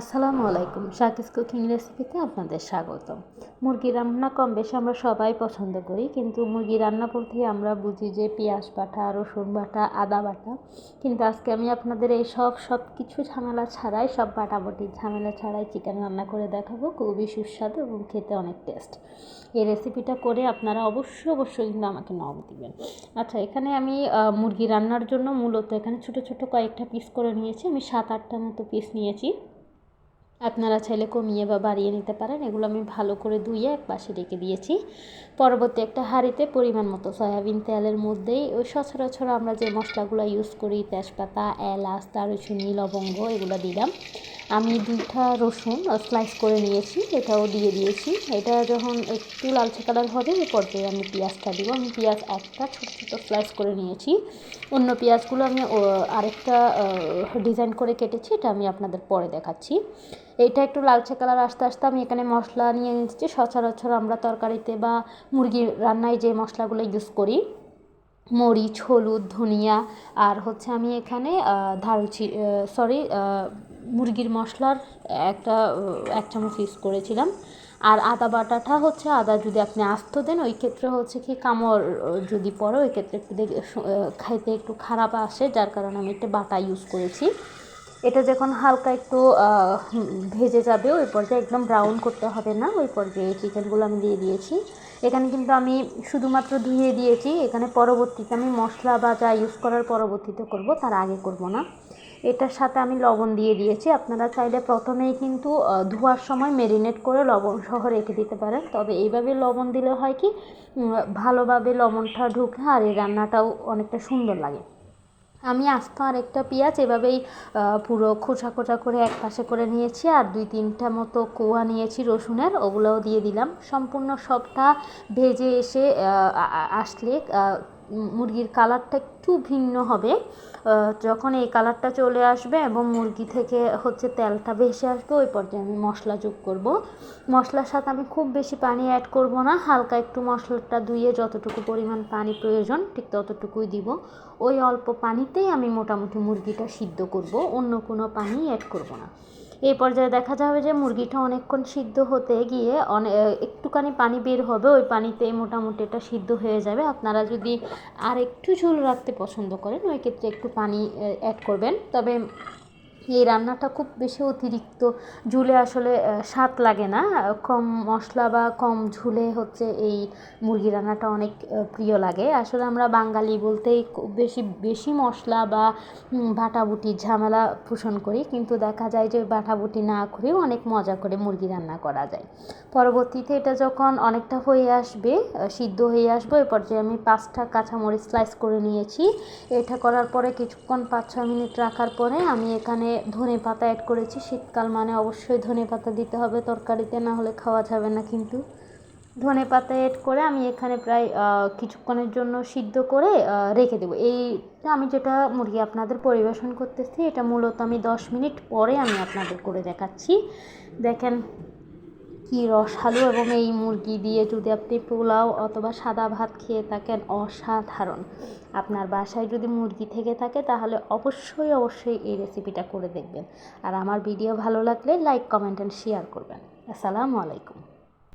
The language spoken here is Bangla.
আসসালামু আলাইকুম। শাকিস কুকিং রেসিপিতে আপনাদের স্বাগত মুরগি রান্না কম বেশি আমরা সবাই পছন্দ করি, কিন্তু মুরগি রান্না বলতে আমরা বুঝি যে পেঁয়াজ বাটা, রসুন বাটা, আদা বাটা। কিন্তু আজকে আমি আপনাদের এই সব সব কিছু ঝামেলা ছাড়াই, সব বাটাবাটি ঝামেলা ছাড়াই চিকেন রান্না করে দেখাবো। খুবই সুস্বাদু এবং খেতে অনেক টেস্ট এই রেসিপিটা করে আপনারা অবশ্যই অবশ্যই কিন্তু আমাকে নক দিবেন। আচ্ছা এখানে আমি মুরগি রান্নার জন্য মূলত এখানে ছোট ছোট কয়েকটা পিস করে নিয়েছি। আমি সাত, আটটা মতো পিস নিয়েছি। আপনারা চাইলে কমিয়ে বা বাড়িয়ে নিতে পারেন। এগুলো আমি ভালো করে ধুয়ে এক পাশে রেখে দিয়েছি। পরবর্তী একটা হাঁড়িতে পরিমাণ মতো সয়াবিন তেলের মধ্যেই ওই সচরাচর আমরা যে মশলাগুলো ইউজ করি, তেজপাতা, এলাচ, দারুচিনি, লবঙ্গ, এগুলো দিলাম। আমি দুইটা রসুন স্লাইস করে নিয়েছি, এটাও দিয়ে দিয়েছি। এটা যখন একটু লালচে কালার হবে, এ পর্যায়ে আমি পেঁয়াজটা দিব। আমি পেঁয়াজ একটা ছোটো ছোটো স্লাইস করে নিয়েছি। অন্য পেঁয়াজগুলো আমি আরেকটা ডিজাইন করে কেটেছি, এটা আমি আপনাদের পরে দেখাচ্ছি। এটা একটু লালচে কালার আস্তে আস্তে আমি এখানে মশলা নিয়ে নিচ্ছি। সচরাচর আমরা তরকারিতে বা মুরগির রান্নায় যে মশলাগুলো ইউজ করি, মরিচ, হলুদ, ধনিয়া, আর হচ্ছে আমি এখানে ধারুচি সরি মুরগির মশলার একটা, এক চামচ ইউজ করেছিলাম। আর আদা বাটাটা হচ্ছে আদা যদি আপনি আস্ত দেন, ওই ক্ষেত্রে হচ্ছে কি কামড় যদি পড়ে, ওই ক্ষেত্রে একটু খাইতে একটু খারাপ আসে, যার কারণে আমি একটা বাটা ইউজ করেছি। এটা যখন হালকা একটু ভেজে যাবে, ওই পর্যায়ে একদম ব্রাউন করতে হবে না, ওই পর্যায়ে চিকেনগুলো আমি দিয়ে দিয়েছি। এখানে কিন্তু আমি শুধুমাত্র ধুয়ে দিয়েছি, এখানে পরবর্তীতে আমি মশলা বা যা ইউজ করার পরবর্তীতে করব, তার আগে করব না। এটার সাথে আমি লবণ দিয়ে দিয়েছি। আপনারা চাইলে প্রথমেই কিন্তু ধোয়ার সময় মেরিনেট করে লবণ সহ রেখে দিতে পারেন। তবে এইভাবে লবণ দিলে হয় কি ভালোভাবে লবণটা ঢুকে আর এই রান্নাটাও অনেকটা সুন্দর লাগে। আমি আস্ত আরেকটা পেঁয়াজ এভাবেই পুরো খোঁচা খোঁচা করে এক পাশে করে নিয়েছি আর দুই তিনটা মতো কোয়া নিয়েছি রসুনের, ওগুলোও দিয়ে দিলাম। সম্পূর্ণ সবটা ভেজে এসে আসলে মুরগির কালারটা একটু ভিন্ন হবে। যখন এই কালারটা চলে আসবে এবং মুরগি থেকে হচ্ছে তেলটা ভেসে আসবে, ওই পর্যায়ে আমি মশলা যোগ করব। মশলার সাথে আমি খুব বেশি পানি অ্যাড করব না, হালকা একটু মশলাটা ধুয়ে যতটুকু পরিমাণ পানি প্রয়োজন, ঠিক ততটুকুই দিব। ওই অল্প পানিতেই আমি মোটামুটি মুরগিটা সিদ্ধ করব, অন্য কোনো পানি অ্যাড করব না। এই পর্যায়ে দেখা যাবে যে মুরগিটা অনেকক্ষণ সিদ্ধ হতে গিয়ে অনেক একটুখানি পানি বের হবে, ওই পানিতেই মোটামুটি এটা সিদ্ধ হয়ে যাবে। আপনারা যদি আর একটু ঝোল রাখতে পছন্দ করেন, ওই ক্ষেত্রে একটু পানি অ্যাড করবেন। তবে এই রান্নাটা খুব বেশি অতিরিক্ত। ঝুলে আসলে স্বাদ লাগে না। কম মশলা বা কম ঝুলে হচ্ছে এই মুরগি রান্নাটা অনেক প্রিয় লাগে। আসলে আমরা বাঙালি বলতেই খুব বেশি বেশি মশলা বা বাটাবুটির ঝামেলা পোষণ করি। কিন্তু দেখা যায় যে বাটাবুটি না করেও অনেক মজা করে মুরগি রান্না করা যায়। পরবর্তীতে এটা যখন অনেকটা হয়ে আসবে সিদ্ধ হয়ে আসবে, ওই পর্যায়ে আমি পাঁচটা কাঁচামরিচ স্লাইস করে নিয়েছি। এটা করার পরে কিছুক্ষণ পাঁচ ছ মিনিট রাখার পরে আমি এখানে ধনে পাতা অ্যাড করেছি। শীতকাল মানে অবশ্যই ধনে পাতা দিতে হবে তরকারিতে, না হলে খাওয়া যাবে না কিন্তু। ধনে পাতা অ্যাড করে আমি এখানে প্রায় কিছুক্ষণের জন্য সিদ্ধ করে রেখে দেবো। এই আমি যেটা মুরগি আপনাদের পরিবেশন করতেছি, এটা মূলত আমি দশ মিনিট পরে আমি আপনাদের করে দেখাচ্ছি। দেখেন কি রসালো এবং এই মুরগি দিয়ে যদি আপনি পোলাও অথবা সাদা ভাত খেয়ে থাকেন, অসাধারণ। আপনার বাসায় যদি মুরগি থেকে থাকে, তাহলে অবশ্যই অবশ্যই এই রেসিপিটা করে দেখবেন। আর আমার ভিডিও ভালো লাগলে লাইক, কমেন্ট অ্যান্ড শেয়ার করবেন। আসসালামু আলাইকুম।